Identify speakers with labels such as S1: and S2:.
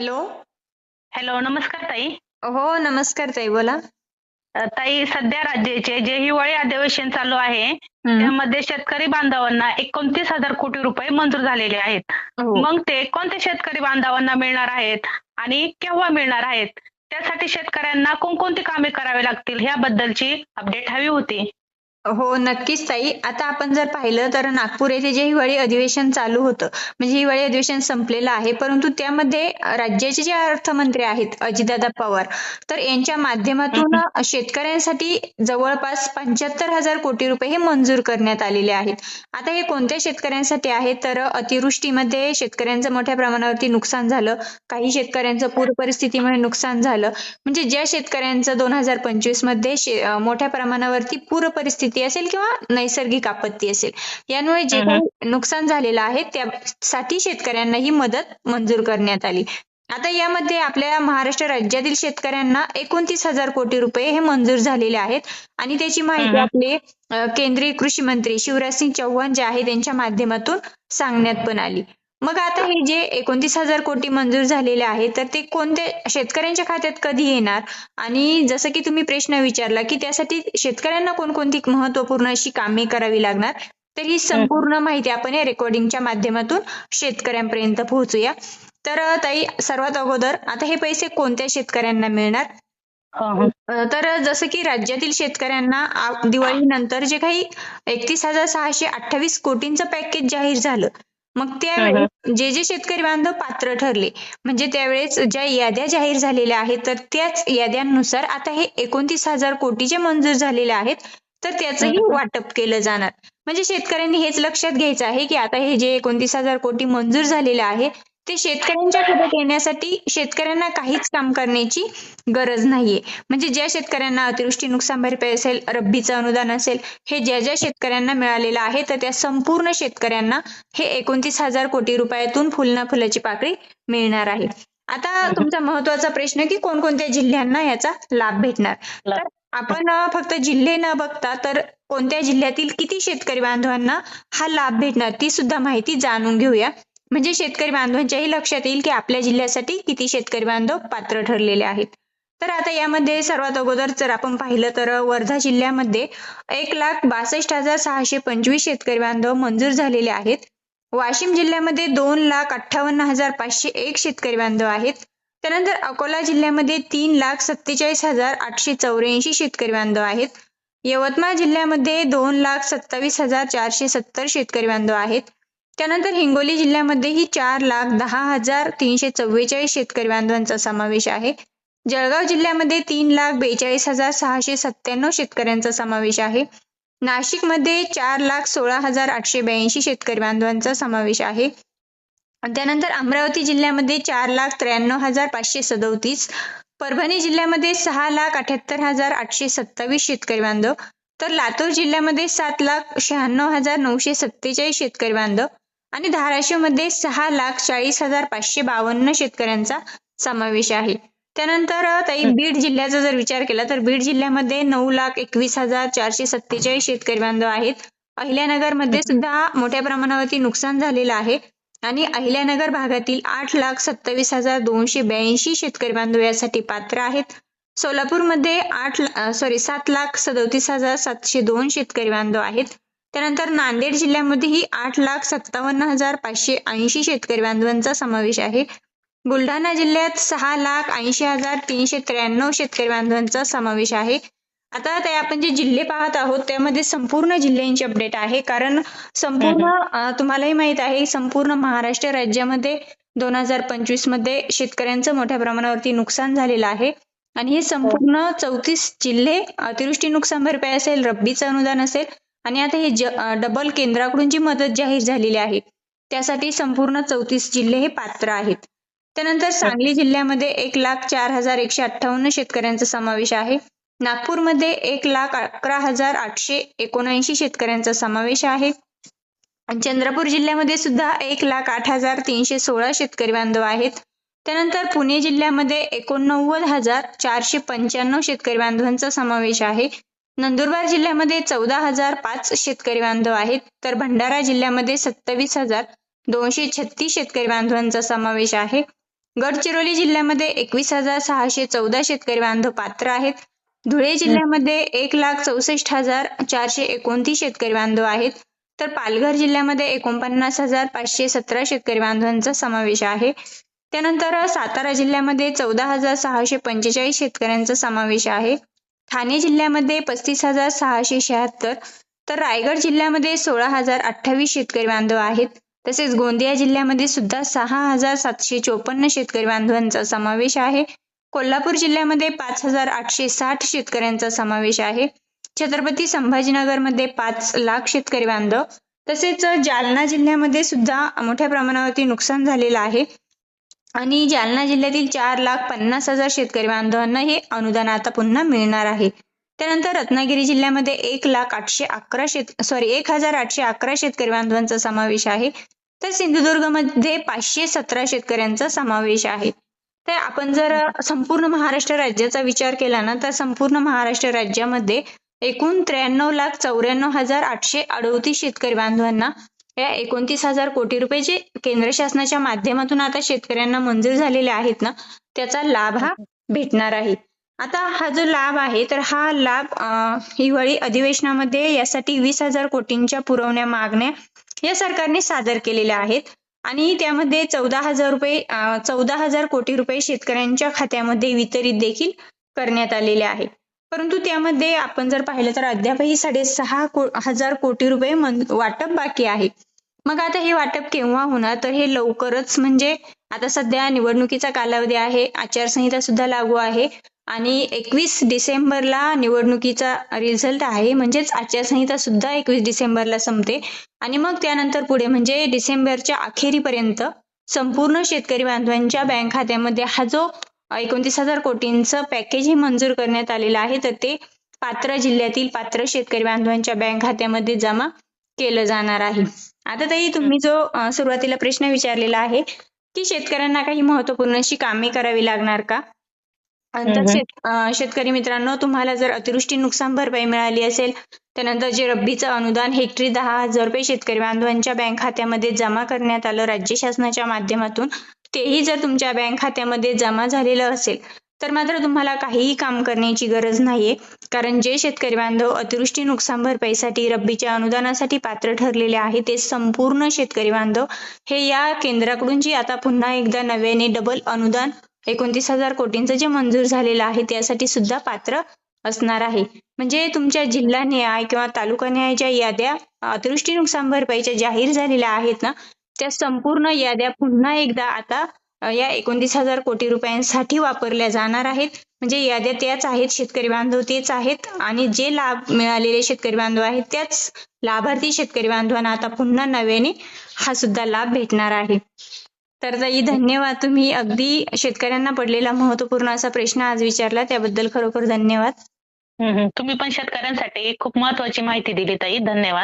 S1: Hello?
S2: Hello नमस्कार ताई.
S1: हो नमस्कार ताई बोला.
S2: ताई सध्या राज्याचे जे हिवाळी अधिवेशन चालू आहे. त्यामध्ये शेतकरी बांधवांना एकोणतीस हजार कोटी रुपये मंजूर झालेले आहेत.
S1: हो.
S2: मग ते कोणत्या शेतकरी बांधवांना मिळणार आहेत आणि केव्हा मिळणार आहेत? त्यासाठी शेतकऱ्यांना कोणकोणती कामे करावी लागतील याबद्दलची अपडेट हवी होती.
S1: हो नक्कीच ताई. आता आपण जर पाहिलं तर नागपूर येथे जे हिवाळी अधिवेशन चालू होतं म्हणजे हिवाळी अधिवेशन संपलेलं आहे परंतु त्यामध्ये राज्याचे जे अर्थमंत्री आहेत अजितदादा पवार तर यांच्या माध्यमातून शेतकऱ्यांसाठी जवळपास पंच्याहत्तर हजार कोटी रुपये हे मंजूर करण्यात आलेले आहेत. आता हे कोणत्या शेतकऱ्यांसाठी आहे? तर अतिवृष्टीमध्ये शेतकऱ्यांचं मोठ्या प्रमाणावरती नुकसान झालं काही शेतकऱ्यांचं पूर परिस्थितीमुळे नुकसान झालं. म्हणजे ज्या शेतकऱ्यांचं दोन हजार पंचवीसमध्ये मोठ्या प्रमाणावरती पूर परिस्थिती असेल किंवा नैसर्गिक आपत्ती असेल. यामुळे जे काही नुकसान झालेलं आहे त्यासाठी शेतकऱ्यांना ही मदत मंजूर करण्यात आली. आता यामध्ये आपल्या महाराष्ट्र राज्यातील शेतकऱ्यांना एकोणतीस हजार कोटी रुपये हे मंजूर झालेले आहेत. आणि त्याची माहिती. आपले केंद्रीय कृषी मंत्री शिवराज सिंग चौहान जे आहे त्यांच्या माध्यमातून सांगण्यात पण आली. मग आता हे जे एकोणतीस हजार कोटी मंजूर झालेले आहेत तर ते कोणत्या शेतकऱ्यांच्या खात्यात कधी येणार? आणि जसं की तुम्ही प्रश्न विचारला की त्यासाठी शेतकऱ्यांना कोणकोणती महत्त्वपूर्ण अशी कामे करावी लागणार? तर ही संपूर्ण माहिती आपण या रेकॉर्डिंगच्या माध्यमातून शेतकऱ्यांपर्यंत पोहोचूया. तर ताई सर्वात अगोदर आता हे पैसे कोणत्या शेतकऱ्यांना मिळणार? तर जसं की राज्यातील शेतकऱ्यांना दिवाळीनंतर जे काही एकतीस हजार सहाशे अठ्ठावीस कोटींचं पॅकेज जाहीर झालं मग त्यावेळेस जे जे शेतकरी बांधव पात्र ठरले म्हणजे त्यावेळेस ज्या याद्या जाहीर झालेल्या आहेत तर त्याच याद्यांनुसार आता हे एकोणतीस हजार कोटी जे मंजूर झालेले आहेत तर त्याचंही वाटप केलं जाणार. म्हणजे शेतकऱ्यांनी हेच लक्षात घ्यायचं आहे की आता हे जे एकोणतीस हजार कोटी मंजूर झालेले आहे ते शेतकऱ्यांच्या खात्यात येण्यासाठी शेतकऱ्यांना काहीच काम करण्याची गरज नाहीये. म्हणजे ज्या शेतकऱ्यांना अतिवृष्टी नुकसान भरपाई असेल रब्बीचं अनुदान असेल हे ज्या ज्या शेतकऱ्यांना मिळालेलं आहे तर त्या संपूर्ण शेतकऱ्यांना हे एकोणतीस हजार कोटी रुपयातून फुलना फुलाची पाकळी मिळणार आहे. आता तुमचा महत्त्वाचा प्रश्न की कोणकोणत्या जिल्ह्यांना याचा लाभ भेटणार? तर आपण फक्त जिल्हे न बघता तर कोणत्या जिल्ह्यातील किती शेतकरी बांधवांना हा लाभ भेटणार ती सुद्धा माहिती जाणून घेऊया. म्हणजे शेतकरी बांधवांच्याही लक्षात येईल की आपल्या जिल्ह्यासाठी किती शेतकरी बांधव पात्र ठरलेले आहेत. तर आता यामध्ये सर्वात अगोदर जर आपण पाहिलं तर वर्धा जिल्ह्यामध्ये एक लाख बासष्ट हजार सहाशे पंचवीस शेतकरी बांधव मंजूर झालेले आहेत. वाशिम जिल्ह्यामध्ये दोन लाख अठ्ठावन्न हजार पाचशे एक शेतकरी बांधव आहेत. त्यानंतर अकोला जिल्ह्यामध्ये तीन लाख सत्तेचाळीस हजार आठशे चौऱ्याऐंशी शेतकरी बांधव आहेत. यवतमाळ जिल्ह्यामध्ये दोन लाख सत्तावीस हजार चारशे सत्तर शेतकरी बांधव आहेत. त्यानंतर हिंगोली जिल्ह्यामध्येही चार लाख दहा हजार तीनशे चव्वेचाळीस शेतकरी बांधवांचा समावेश आहे. जळगाव जिल्ह्यामध्ये तीन लाख बेचाळीस हजार सहाशे सत्त्याण्णव शेतकऱ्यांचा समावेश आहे. नाशिकमध्ये चार लाख सोळा हजार आठशे ब्याऐंशी शेतकरी बांधवांचा समावेश आहे. त्यानंतर अमरावती जिल्ह्यामध्ये चार लाख त्र्याण्णव हजार पाचशे सदोतीस परभणी जिल्ह्यामध्ये सहा लाख अठ्याहत्तर हजार आठशे सत्तावीस शेतकरी बांधव तर लातूर जिल्ह्यामध्ये सात लाख शहाण्णव हजार नऊशे सत्तेचाळीस शेतकरी बांधव आणि धाराशिवमध्ये सहा लाख चाळीस हजार पाचशे बावन्न शेतकऱ्यांचा समावेश आहे. त्यानंतर ताई बीड जिल्ह्याचा जर विचार केला तर बीड जिल्ह्यामध्ये नऊ लाख एकवीस हजार चारशे सत्तेचाळीस शेतकरी बांधव आहेत. अहिल्यानगरमध्ये सुद्धा मोठ्या प्रमाणावरती नुकसान झालेलं आहे. आणि अहिल्यानगर भागातील आठ लाख सत्तावीस हजार दोनशे ब्याऐंशी शेतकरी बांधव यासाठी पात्र आहेत. सोलापूरमध्ये आठ सॉरी सात लाख सदोतीस हजार सातशे दोन शेतकरी बांधव आहेत. त्यानंतर नांदेड जिल्ह्यामध्येही आठ लाख सत्तावन्न हजार पाचशे ऐंशी शेतकरी बांधवांचा समावेश आहे. बुलढाणा जिल्ह्यात सहा लाख ऐंशी हजार तीनशे त्र्याण्णव शेतकरी बांधवांचा समावेश आहे. आता ते आपण जे जिल्हे पाहत आहोत त्यामध्ये संपूर्ण जिल्ह्यांची अपडेट आहे. कारण संपूर्ण तुम्हालाही माहीत आहे संपूर्ण महाराष्ट्र राज्यामध्ये दोन हजार पंचवीसमध्ये शेतकऱ्यांचं मोठ्या प्रमाणावरती नुकसान झालेलं आहे. आणि हे संपूर्ण चौतीस जिल्हे अतिवृष्टी नुकसान भरपाई असेल रब्बीचं अनुदान असेल आणि आता हे ज- डबल केंद्राकडून जी मदत जाहीर झालेली आहे त्यासाठी संपूर्ण चौतीस जिल्हे हे पात्र आहेत. त्यानंतर सांगली जिल्ह्यामध्ये एक लाख चार हजार एकशे अठ्ठावन्न शेतकऱ्यांचा समावेश आहे. नागपूरमध्ये एक लाख अकरा हजार आठशे एकोणऐंशी शेतकऱ्यांचा समावेश आहे. चंद्रपूर जिल्ह्यामध्ये सुद्धा एक लाख आठ हजार तीनशे सोळा शेतकरी बांधव आहेत. त्यानंतर पुणे जिल्ह्यामध्ये एकोणनव्वद हजार चारशे पंच्याण्णव शेतकरी बांधवांचा समावेश आहे. नंदुरबार जिल्ह्यामध्ये चौदा हजार पाच शेतकरी बांधव आहेत. तर भंडारा जिल्ह्यामध्ये सत्तावीस हजार दोनशे छत्तीस शेतकरी बांधवांचा समावेश आहे. गडचिरोली जिल्ह्यामध्ये एकवीस हजार सहाशे चौदा शेतकरी बांधव पात्र आहेत. धुळे जिल्ह्यामध्ये एक लाख चौसष्ट हजार चारशे एकोणतीस शेतकरी बांधव आहेत. तर पालघर जिल्ह्यामध्ये एकोणपन्नास हजार पाचशे सतरा शेतकरी बांधवांचा समावेश आहे. त्यानंतर सातारा जिल्ह्यामध्ये चौदा हजार सहाशे पंचेचाळीस शेतकऱ्यांचा समावेश आहे. ठाणे जिल्ह्यामध्ये पस्तीस हजार सहाशे शहात्तर तर रायगड जिल्ह्यामध्ये सोळा हजार अठ्ठावीस शेतकरी बांधव आहेत. तसेच गोंदिया जिल्ह्यामध्ये सुद्धा सहा हजार सातशे चोपन्न शेतकरी बांधवांचा समावेश आहे. कोल्हापूर जिल्ह्यामध्ये पाच हजार आठशे साठ शेतकऱ्यांचा समावेश आहे. छत्रपती संभाजीनगरमध्ये पाच लाख शेतकरी बांधव. तसेच जालना जिल्ह्यामध्ये सुद्धा मोठ्या प्रमाणावरती नुकसान झालेलं आहे. आणि जालना जिल्ह्यातील चार लाख पन्नास हजार शेतकरी बांधवांना हे अनुदान आता पुन्हा मिळणार आहे. त्यानंतर रत्नागिरी जिल्ह्यामध्ये एक लाख आठशे अकरा शेत सॉरी एक हजार आठशे अकरा शेतकरी बांधवांचा समावेश आहे. तर सिंधुदुर्गमध्ये पाचशे सतरा शेतकऱ्यांचा समावेश आहे. तर आपण जर संपूर्ण महाराष्ट्र राज्याचा विचार केला ना तर संपूर्ण महाराष्ट्र राज्यामध्ये एकूण त्र्याण्णव लाख चौऱ्याण्णव हजार आठशे अडोतीस शेतकरी बांधवांना या एकोणतीस हजार कोटी रुपये जे केंद्र शासनाच्या माध्यमातून आता शेतकऱ्यांना मंजूर झालेले आहेत ना त्याचा लाभ हा भेटणार आहे. आता हा जो लाभ आहे तर हा लाभ हिवाळी अधिवेशनामध्ये यासाठी वीस हजार कोटींच्या पुरवण्या मागण्या या सरकारने सादर केलेल्या आहेत. आणि त्यामध्ये चौदा हजार रुपये चौदा हजार कोटी रुपये शेतकऱ्यांच्या खात्यामध्ये वितरित देखील करण्यात आलेले आहे. परंतु त्यामध्ये आपण जर पाहिलं तर अद्यापही साडेसहा को हजार कोटी रुपये वाटप बाकी आहे. मग आता हे वाटप केव्हा होणार? तर हे लवकरच म्हणजे आता सध्या निवडणुकीचा कालावधी आहे आचारसंहिता सुद्धा लागू आहे आणि एकवीस डिसेंबरला निवडणुकीचा रिझल्ट आहे म्हणजेच आचारसंहिता सुद्धा एकवीस डिसेंबरला संपते आणि मग त्यानंतर पुढे म्हणजे डिसेंबरच्या अखेरीपर्यंत संपूर्ण शेतकरी बांधवांच्या बँक खात्यामध्ये हा जो एकोणतीस हजार कोटींचं पॅकेज हे मंजूर करण्यात आलेलं आहे तर ते पात्र जिल्ह्यातील पात्र शेतकरी बांधवांच्या बँक खात्यामध्ये जमा केलं जाणार आहे. आता ताई तुम्ही जो सुरुवातीला प्रश्न विचारलेला आहे की शेतकऱ्यांना काही महत्त्वपूर्ण अशी कामे करावी लागणार का? शेतकरी मित्रांनो तुम्हाला जर अतिवृष्टी नुकसान भरपाई मिळाली असेल त्यानंतर जे रब्बीचं अनुदान हेक्टरी दहा हजार रुपये शेतकरी बांधवांच्या बँक खात्यामध्ये जमा करण्यात आलं राज्य शासनाच्या माध्यमातून तेही जर तुमच्या बँक खात्यामध्ये जमा झालेलं असेल तर मात्र तुम्हाला काहीही काम करण्याची गरज नाहीये. कारण जे शेतकरी बांधव अतिवृष्टी नुकसान भरपाईसाठी रब्बीच्या अनुदानासाठी पात्र ठरलेले आहे ते संपूर्ण शेतकरी बांधव. हे या केंद्राकडून जी आता पुन्हा एकदा नव्याने डबल अनुदान एकोणतीस हजार कोटींचं जे मंजूर झालेलं आहे त्यासाठी सुद्धा पात्र असणार आहे. म्हणजे तुमच्या जिल्हा न्याय किंवा तालुका न्यायाच्या याद्या अतिवृष्टी नुकसान भरपाईच्या जाहीर झालेल्या आहेत ना त्या संपूर्ण याद्या पुन्हा एकदा आता या एकोणतीस हजार कोटी रुपयांसाठी वापरल्या जाणार आहेत. म्हणजे याद्या त्याच आहेत शेतकरी बांधव तेच आहेत. आणि जे लाभ मिळालेले शेतकरी बांधव आहेत त्याच लाभार्थी शेतकरी बांधवांना आता पुन्हा नव्याने हा सुद्धा लाभ भेटणार आहे. तर ताई धन्यवाद. तुम्ही अगदी शेतकऱ्यांना पडलेला महत्त्वपूर्ण असा प्रश्न आज विचारला. त्याबद्दल खरोखर धन्यवाद.
S2: तुम्ही पण शेतकऱ्यांसाठी खूप महत्वाची माहिती दिली ताई. धन्यवाद.